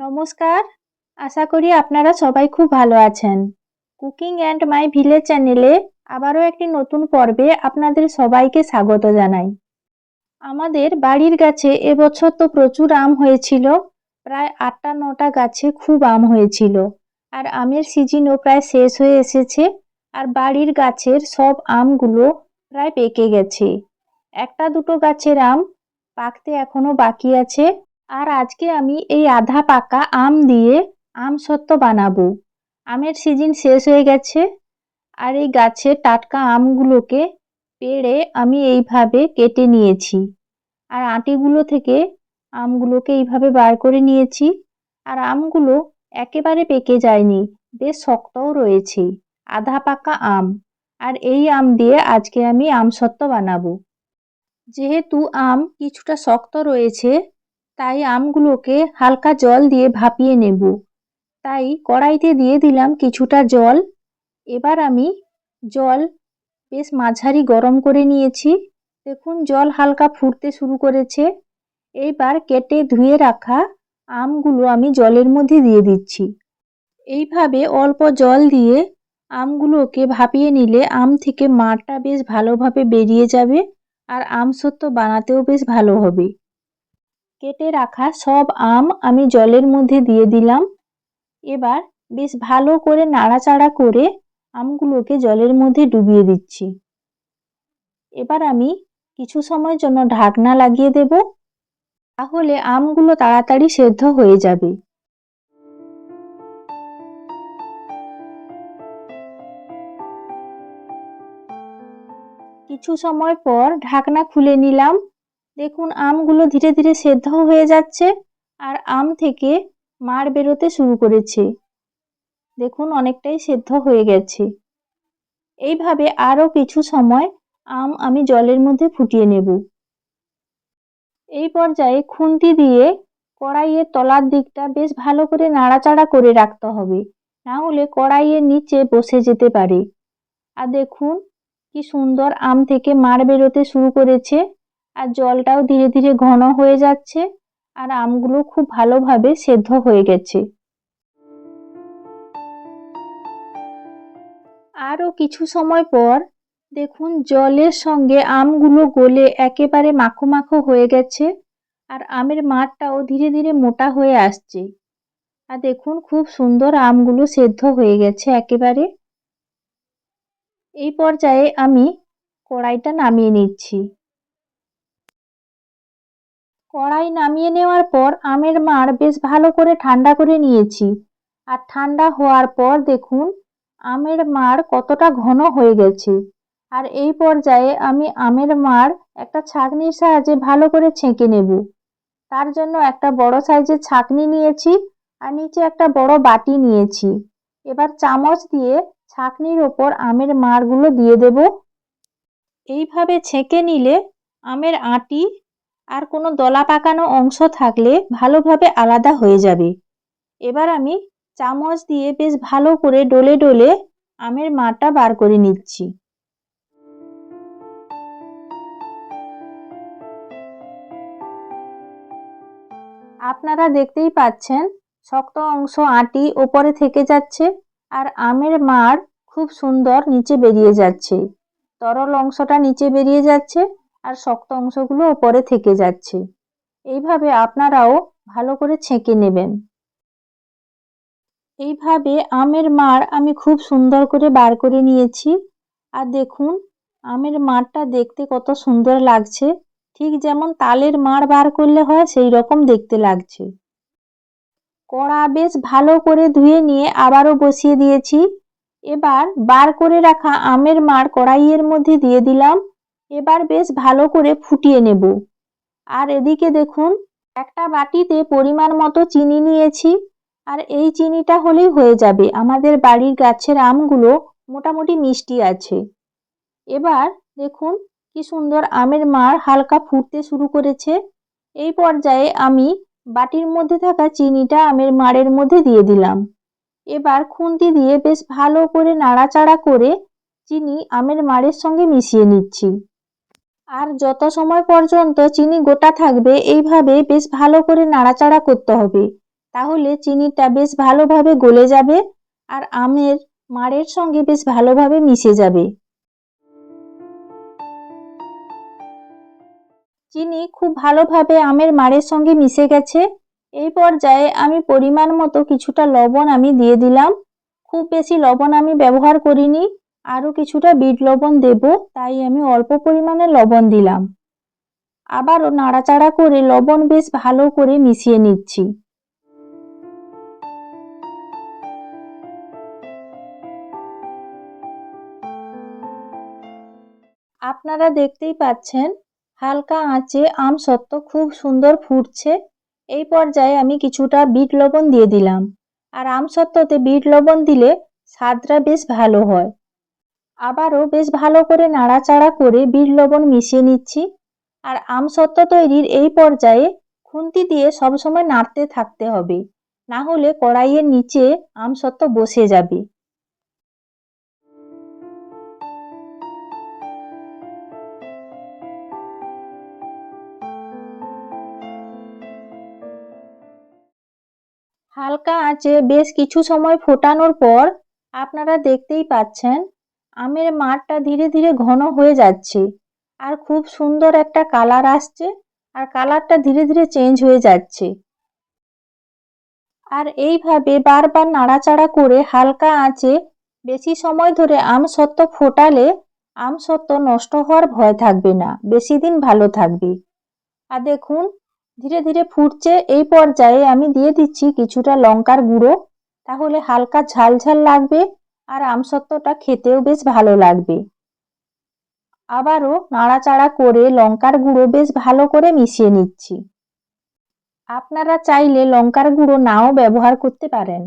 নমস্কার। আশা করি আপনারা সবাই খুব ভালো আছেন। কুকিং অ্যান্ড মাই ভিলেজ চ্যানেলে আবারও একটি নতুন পর্বে আপনাদের সবাইকে স্বাগত জানাই। আমাদের বাড়ির গাছে এবছর তো প্রচুর আম হয়েছিল, প্রায় আটটা নটা গাছে খুব আম হয়েছিল। আর আমের সিজনও প্রায় শেষ হয়ে এসেছে, আর বাড়ির গাছের সব আমগুলো প্রায় পেকে গেছে। একটা দুটো গাছের আম পাকতে এখনও বাকি আছে। আর আজকে আমি এই আধা পাকা আম দিয়ে আম সত্ত্ব বানাবো। আমের সিজন শেষ হয়ে গেছে আর এই গাছের টাটকা আমগুলোকে পেড়ে আমি এইভাবে কেটে নিয়েছি। আর আটিগুলো থেকে আমগুলোকে এইভাবে বার করে নিয়েছি আর আমগুলো একেবারে পেকে যায়নি, বেশ শক্তও রয়েছে, আধা পাকা আম। আর এই আম দিয়ে আজকে আমি আম সত্ত্ব বানাবো। যেহেতু আম কিছুটা শক্ত রয়েছে তাই আমগুলোকে হালকা জল দিয়ে ভাপিয়ে নেব। তাই কড়াইতে দিয়ে দিলাম কিছুটা জল। এবার আমি জল বেশ মাঝারি গরম করে নিয়েছি। দেখুন, জল হালকা ফুটতে শুরু করেছে। এইবার কেটে ধুয়ে রাখা আমগুলো আমি জলের মধ্যে দিয়ে দিচ্ছি। এইভাবে অল্প জল দিয়ে আমগুলোকে ভাপিয়ে নিলে আম থেকে মারটা বেশ ভালোভাবে বেরিয়ে যাবে আর আম সত্য বানাতেও বেশ ভালো হবে। কেটে রাখা সব আম আমি জলের মধ্যে দিয়ে দিলাম। এবার বেশ ভালো করে নাড়াচাড়া করে আমগুলোকে জলের মধ্যে ডুবিয়ে দিচ্ছি। এবার আমি কিছু সময়ের জন্য ঢাকনা লাগিয়ে দেব, তাহলে আমগুলো তাড়াতাড়ি সেদ্ধ হয়ে যাবে। কিছু সময় পর ঢাকনা খুলে নিলাম। দেখুন, আমগুলো ধীরে ধীরে সেদ্ধ হয়ে যাচ্ছে আর আম থেকে মাড় বেরোতে শুরু করেছে। দেখুন, অনেকটাই সেদ্ধ হয়ে গেছে। এইভাবে আরও কিছু সময় আম আমি জলের মধ্যে ফুটিয়ে নেব। এই পর্যায়ে খুন্তি দিয়ে কড়াইয়ের তলার দিকটা বেশ ভালো করে নাড়াচাড়া করে রাখতে হবে। না হলে কড়াইয়ের নিচে বসে যেতে পারে। আর দেখুন, কি সুন্দর আম থেকে মাড় বেরোতে শুরু করেছে। আর জলটাও ধীরে ধীরে ঘন হয়ে যাচ্ছে আর আমগুলো খুব ভালোভাবে সেদ্ধ হয়ে গেছে। আরও কিছু সময় পর দেখুন জলের সঙ্গে আমগুলো গলে একেবারে মাখো মাখো হয়ে গেছে আর আমের মাঠটাও ধীরে ধীরে মোটা হয়ে আসছে। আর দেখুন খুব সুন্দর আমগুলো সেদ্ধ হয়ে গেছে একেবারে। এই পর্যায়ে আমি কড়াইটা নামিয়ে নিচ্ছি। কড়াই নামিয়ে নেওয়ার পর আমের মাড় বেশ ভালো করে ঠান্ডা করে নিয়েছি। আর ঠান্ডা হওয়ার পর দেখুন, আমের মাড় কতটা ঘন হয়ে গেছে। আর এই পর্যায়ে আমি আমের মাড় একটা ছাঁকনির সাহায্যে ভালো করে ছেঁকে নেব। তার জন্য একটা বড় সাইজের ছাঁকনি নিয়েছি আর নিচে একটা বড় বাটি নিয়েছি। এবার চামচ দিয়ে ছাঁকনির ওপর আমের মাড়গুলো দিয়ে দেব। এইভাবে ছেঁকে নিলে আমের আটি আর কোনো দলা পাকানো অংশ থাকলে ভালোভাবে আলাদা হয়ে যাবে। এবার আমি চামচ দিয়ে বেশ ভালো করে ডলে ডলে আমের মাটা বার করে নিচ্ছি। আপনারা দেখতেই পাচ্ছেন, শক্ত অংশ আটি ওপরে থেকে যাচ্ছে আর আমের মাড় খুব সুন্দর নিচে বেরিয়ে যাচ্ছে। তরল অংশটা নিচে বেরিয়ে যাচ্ছে আর শক্ত অংশগুলো ওপরে থেকে যাচ্ছে। এইভাবে আপনারাও ভালো করে ছেঁকে নেবেন। এইভাবে আমের মাড় আমি খুব সুন্দর করে বার করে নিয়েছি। আর দেখুন, আমের মাড়টা দেখতে কত সুন্দর লাগছে। ঠিক যেমন তালের মাড় বার করলে হয়, সেই রকম দেখতে লাগছে। কড়া বেশ ভালো করে ধুয়ে নিয়ে আবারও বসিয়ে দিয়েছি। এবার বার করে রাখা আমের মাড় কড়াইয়ের মধ্যে দিয়ে দিলাম। এবার বেশ ভালো করে ফুটিয়ে নেব। আর এদিকে দেখুন, একটা বাটিতে পরিমাণ মতো চিনি নিয়েছি, আর এই চিনিটা হলেই হয়ে যাবে। আমাদের বাড়ির গাছের আমগুলো মোটামুটি মিষ্টি আছে। এবার দেখুন, কি সুন্দর আমের মার হালকা ফুটতে শুরু করেছে। এই পর্যায়ে আমি বাটির মধ্যে থাকা চিনিটা আমের মাড়ের মধ্যে দিয়ে দিলাম। এবার খুন্তি দিয়ে বেশ ভালো করে নাড়াচাড়া করে চিনি আমের মাড়ের সঙ্গে মিশিয়ে নিচ্ছি। আর যত সময় পর্যন্ত চিনি গোটা থাকবে, এইভাবে বেশ ভালো করে নাড়াচাড়া করতে হবে। তাহলে চিনিটা বেশ ভালোভাবে গলে যাবে আর আমের মাড়ের সঙ্গে বেশ ভালোভাবে মিশে যাবে। চিনি খুব ভালোভাবে আমের মাড়ের সঙ্গে মিশে গেছে। এই পর্যায়ে আমি পরিমাণ মতো কিছুটা লবণ আমি দিয়ে দিলাম। খুব বেশি লবণ আমি ব্যবহার করিনি। আরও কিছুটা বিট লবণ দেব, তাই আমি অল্প পরিমাণে লবণ দিলাম। আবারও নাড়াচাড়া করে লবণ বেশ ভালো করে মিশিয়ে নিচ্ছি। আপনারা দেখতেই পাচ্ছেন, হালকা আঁচে আম সত্ত্ব খুব সুন্দর ফুটছে। এই পর্যায়ে আমি কিছুটা বিট লবণ দিয়ে দিলাম। আর আম সত্ত্বতে বিট লবণ দিলে স্বাদটা বেশ ভালো হয়। আবারও বেশ ভালো করে নাড়াচাড়া করে বিট লবণ মিশিয়ে নিচ্ছি। আর আম সত্ত্ব তৈরির এই পর্যায়ে খুন্তি দিয়ে সবসময় নাড়তে থাকতে হবে। না হলে কড়াইয়ের নিচে আম সত্ত্ব বসে যাবে। হালকা আঁচে বেশ কিছু সময় ফোটানোর পর আপনারা দেখতেই পাচ্ছেন আমের মাঠটা ধীরে ধীরে ঘন হয়ে যাচ্ছে আর খুব সুন্দর একটা কালার আসছে আর কালারটা ধীরে ধীরে চেঞ্জ হয়ে যাচ্ছে। আর এইভাবে বারবার নাড়াচাড়া করে হালকা আঁচে বেশি সময় ধরে আম সত্ত্ব ফোটালে আম সত্ত্ব নষ্ট হওয়ার ভয় থাকবে না, বেশি দিন ভালো থাকবে। আর দেখুন, ধীরে ধীরে ফুটছে, এই পর্যায়ে আমি দিয়ে দিচ্ছি কিছুটা লঙ্কার গুঁড়ো, তাহলে হালকা ঝাল ঝাল লাগবে। আর আমসত্ত্বটা খেতেও বেশ ভালো লাগবে। আবারও নাড়াচাড়া করে লঙ্কার গুঁড়ো বেশ ভালো করে মিশিয়ে নিচ্ছি। আপনারা চাইলে লঙ্কার গুঁড়ো নাও ব্যবহার করতে পারেন।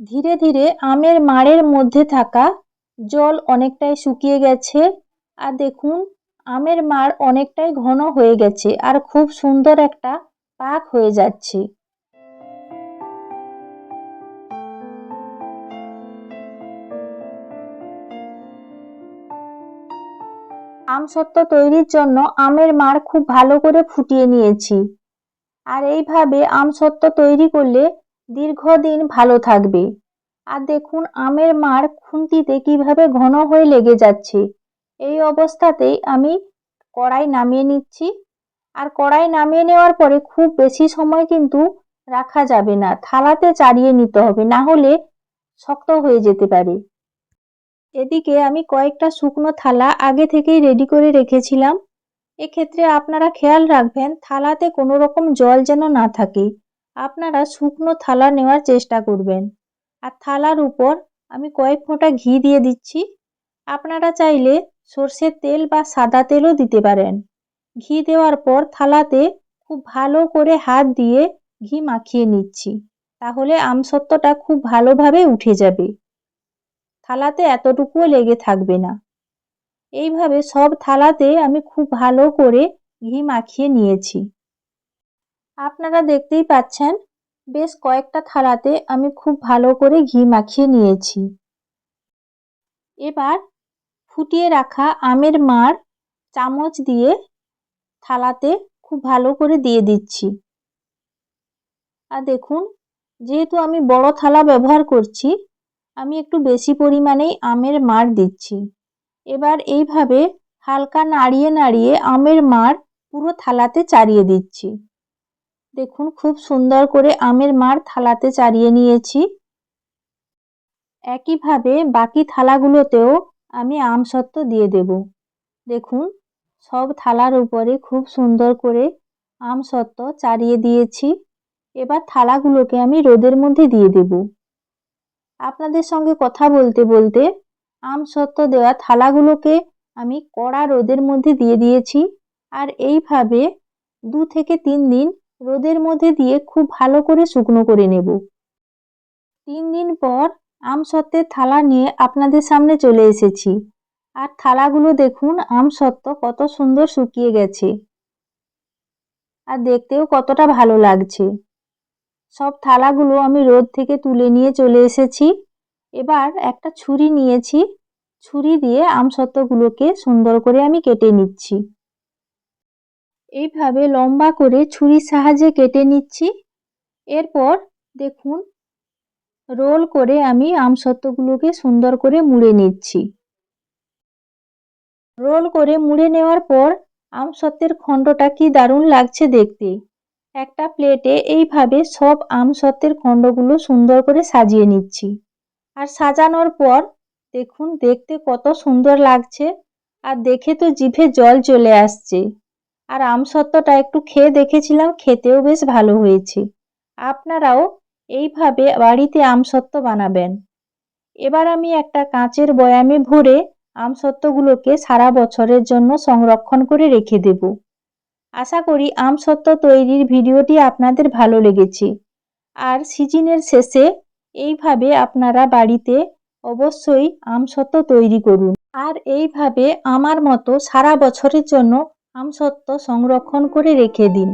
ধীরে ধীরে আমের মাড়ের মধ্যে থাকা জল অনেকটাই শুকিয়ে গেছে। আর দেখুন আমের মাড় অনেকটাই ঘন হয়ে গেছে আর খুব সুন্দর একটা পাক হয়ে যাচ্ছে। আম আমসত্ত্ব তৈরির জন্য আমের মাড় খুব ভালো করে ফুটিয়ে নিয়েছি। আর এইভাবে আম আমসত্ত্ব তৈরি করলে দীর্ঘদিন ভালো থাকবে। আর দেখুন, আমের মাড় খুন্তিতে কীভাবে ঘন হয়ে লেগে যাচ্ছে। এই অবস্থাতেই আমি কড়াই নামিয়ে নিচ্ছি। আর কড়াই নামিয়ে নেওয়ার পরে খুব বেশি সময় কিন্তু রাখা যাবে না। থালাতে চাড়িয়ে নিতে হবে, না হলে শক্ত হয়ে যেতে পারে। এদিকে আমি কয়েকটা শুকনো থালা আগে থেকেই রেডি করে রেখেছিলাম। এক্ষেত্রে আপনারা খেয়াল রাখবেন, থালাতে কোনো রকম জল যেন না থাকে। আপনারা শুকনো থালা নেওয়ার চেষ্টা করবেন। আর থালার উপর আমি কয়েক ফোঁটা ঘি দিয়ে দিচ্ছি। আপনারা চাইলে সর্ষের তেল বা সাদা তেলও দিতে পারেন। ঘি দেওয়ার পর থালাতে খুব ভালো করে হাত দিয়ে ঘি মাখিয়ে নিচ্ছি, তাহলে আমসত্ত্বটা খুব ভালোভাবে উঠে যাবে। থালাতে এতটুকুও লেগে থাকবে না। এইভাবে সব থালাতে আমি খুব ভালো করে ঘি মাখিয়ে নিয়েছি। আপনারা দেখতেই পাচ্ছেন, বেশ কয়েকটা থালাতে আমি খুব ভালো করে ঘি মাখিয়ে নিয়েছি। এবার ফুটিয়ে রাখা আমের মার চামচ দিয়ে থালাতে খুব ভালো করে দিয়ে দিচ্ছি। আর দেখুন, যেহেতু আমি বড় থালা ব্যবহার করছি, আমি একটু বেশি পরিমাণেই আমের মার দিচ্ছি। এবার এইভাবে হালকা নাড়িয়ে নাড়িয়ে আমের মার পুরো থালাতে চারিয়ে দিচ্ছি। দেখুন, খুব সুন্দর করে আমের মার থালাতে চারিয়ে নিয়েছি। একইভাবে বাকি থালাগুলোতেও আমি আম সত্ত্ব দিয়ে দেব। দেখুন, সব থালার উপরে খুব সুন্দর করে আম সত্ত্ব চাড়িয়ে দিয়েছি। এবার থালাগুলোকে আমি রোদের মধ্যে দিয়ে দেব। আপনাদের সঙ্গে কথা বলতে বলতে আম সত্ত্ব দেওয়া থালাগুলোকে আমি কড়া রোদের মধ্যে দিয়ে দিয়েছি আর এইভাবে দু থেকে তিন দিন রোদের মধ্যে দিয়ে খুব ভালো করে শুকনো করে নেব। তিন দিন পর আম সত্ত্বের থালা নিয়ে আপনাদের সামনে চলে এসেছি। আর থালাগুলো দেখুন, আম সত্ত্ব কত সুন্দর শুকিয়ে গেছে। আর দেখতেও কতটা ভালো লাগছে। সব থালাগুলো আমি রোদ থেকে তুলে নিয়ে চলে এসেছি। এবার একটা ছুরি নিয়েছি। ছুরি দিয়ে আম আমসত্ত্বগুলোকে সুন্দর করে আমি কেটে নিচ্ছি। এইভাবে লম্বা করে ছুরির সাহায্যে কেটে নিচ্ছি। এরপর দেখুন রোল করে আমি আমসত্ত্বগুলোকে সুন্দর করে মুড়ে নিচ্ছি। রোল করে মুড়ে নেওয়ার পর আমসত্ত্বের খণ্ডটা কি দারুণ লাগছে দেখতে। একটা প্লেটে এইভাবে সব আমসত্ত্বের খণ্ডগুলো সুন্দর করে সাজিয়ে নিচ্ছি। আর সাজানোর পর দেখুন, দেখতে কত সুন্দর লাগছে আর দেখে তো জিভে জল চলে আসছে। আর আমসত্ত্বটা একটু খেয়ে দেখেছিলাম, খেতেও বেশ ভালো হয়েছে। আপনারাও এইভাবে বাড়িতে আমসত্ত্ব বানাবেন। এবার আমি একটা কাঁচের বয়ামে ভরে আমসত্ত্বগুলোকে সারা বছরের জন্য সংরক্ষণ করে রেখে দেব। আশা করি আমসত্ত্ব তৈরির ভিডিওটি আপনাদের ভালো লেগেছে। আর সিজনের শেষে এইভাবে আপনারা বাড়িতে অবশ্যই আমসত্ত্ব তৈরি করুন। আর এইভাবে আমার মতো সারা বছরের জন্য আমসত্ত্ব সংরক্ষণ করে রেখে দিন।